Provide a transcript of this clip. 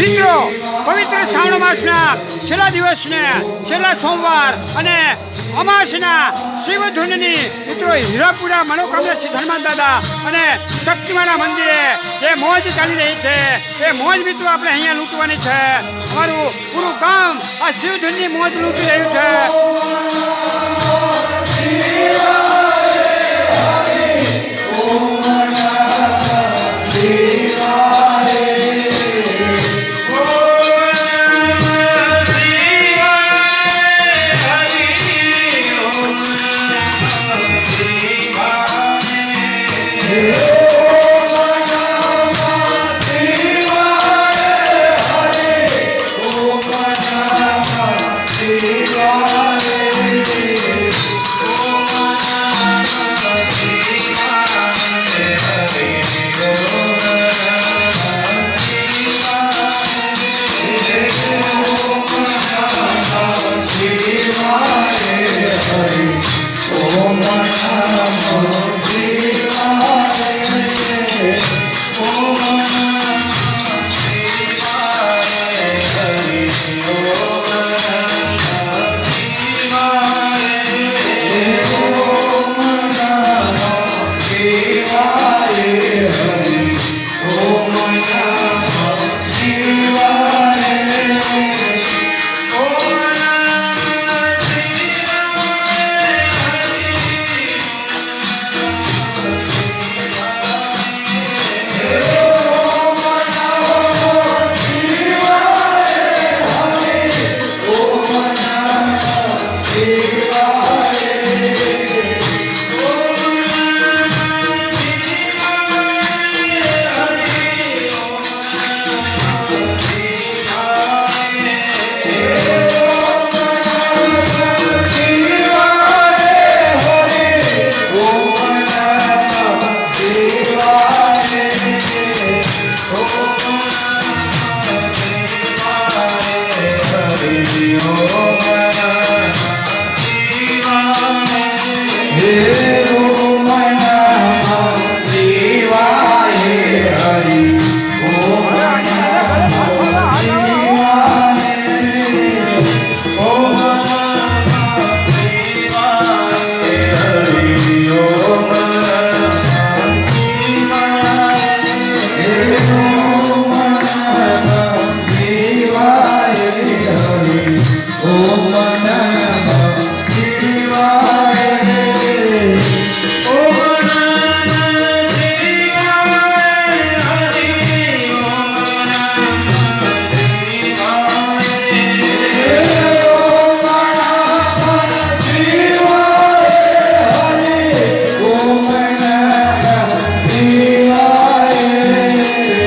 મિત્રો, પવિત્ર શ્રાવણ માસના છેલ્લા દિવસને, છેલ્લા સોમવાર અને અમાસના શિવધૂનની મિત્રો હીરાપુરા મનોકામના શ્રી હનુમાન દાદા અને શક્તિમાના મંદિરે જે મોજ ચાલી રહી છે, એ મોજ મિત્રો આપણે અહીંયા લૂંટવાની છે. અમારું પૂરું કામ આ શિવધૂનની મોજ લૂંટી રહ્યું છે. Yeah. Oh. one